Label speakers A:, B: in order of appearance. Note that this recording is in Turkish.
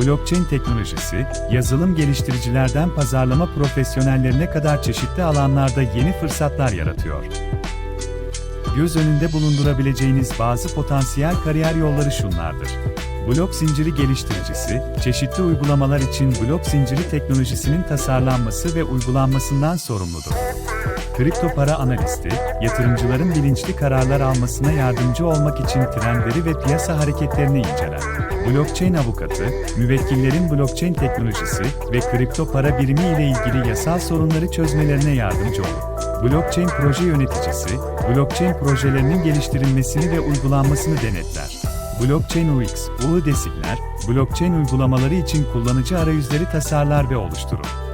A: Blockchain teknolojisi, yazılım geliştiricilerden pazarlama profesyonellerine kadar çeşitli alanlarda yeni fırsatlar yaratıyor. Göz önünde bulundurabileceğiniz bazı potansiyel kariyer yolları şunlardır. Blok zinciri geliştiricisi, çeşitli uygulamalar için blok zinciri teknolojisinin tasarlanması ve uygulanmasından sorumludur. Kripto para analisti, yatırımcıların bilinçli kararlar almasına yardımcı olmak için trendleri ve piyasa hareketlerini inceler. Blockchain avukatı, müvekkillerin blockchain teknolojisi ve kripto para birimi ile ilgili yasal sorunları çözmelerine yardımcı olur. Blockchain proje yöneticisi, blockchain projelerinin geliştirilmesini ve uygulanmasını denetler. Blockchain UX, UI designer, blockchain uygulamaları için kullanıcı arayüzleri tasarlar ve oluşturur.